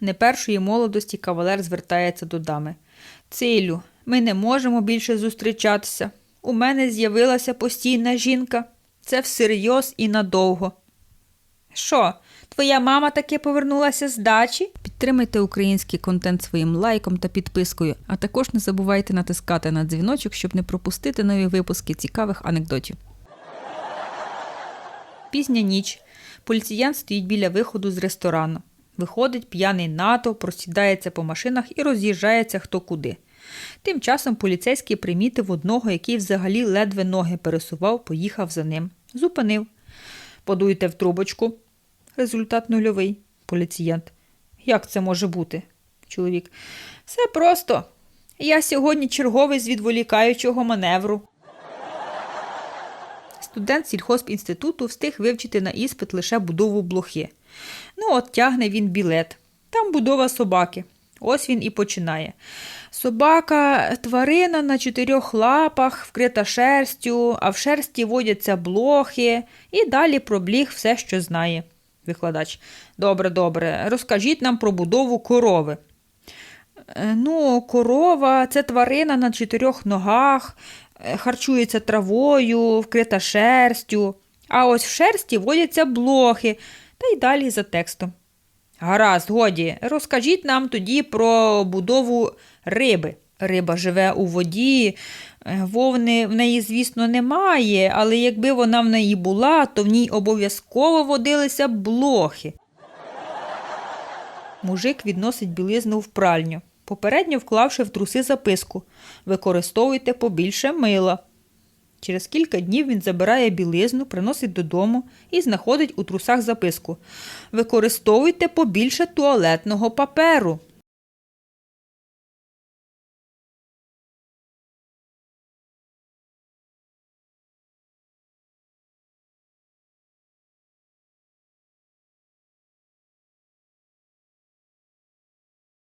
Не першої молодості кавалер звертається до дами. Цилю, ми не можемо більше зустрічатися. У мене з'явилася постійна жінка. Це всерйоз і надовго. Що, твоя мама таки повернулася з дачі? Підтримайте український контент своїм лайком та підпискою, а також не забувайте натискати на дзвіночок, щоб не пропустити нові випуски цікавих анекдотів. Пізня ніч. Поліціян стоїть біля виходу з ресторану. Виходить п'яний НАТО, просідається по машинах і роз'їжджається хто куди. Тим часом поліцейський примітив одного, який взагалі ледве ноги пересував, поїхав за ним. Зупинив. Подуйте в трубочку. Результат нульовий. Поліціянт. Як це може бути? Чоловік. Все просто. Я сьогодні черговий з відволікаючого маневру. Студент сільхозінституту встиг вивчити на іспит лише будову блохи. Ну, от тягне він білет. Там будова собаки. Ось він і починає. Собака тварина на чотирьох лапах, вкрита шерстю, а в шерсті водяться блохи, і далі про бліх все, що знає. Викладач. Добре, добре. Розкажіть нам про будову корови. Е, Ну, корова це тварина на чотирьох ногах, е, харчується травою, вкрита шерстю, а ось в шерсті водяться блохи, та й далі за текстом. Гаразд, годі, розкажіть нам тоді про будову риби. Риба живе у воді, е, вовни в неї, звісно, немає, але якби вона в неї була, то в ній обов'язково водилися блохи. Мужик відносить білизну в пральню, попередньо вклавши в труси записку Використовуйте побільше мила. Через кілька днів він забирає білизну, приносить додому і знаходить у трусах записку Використовуйте побільше туалетного паперу.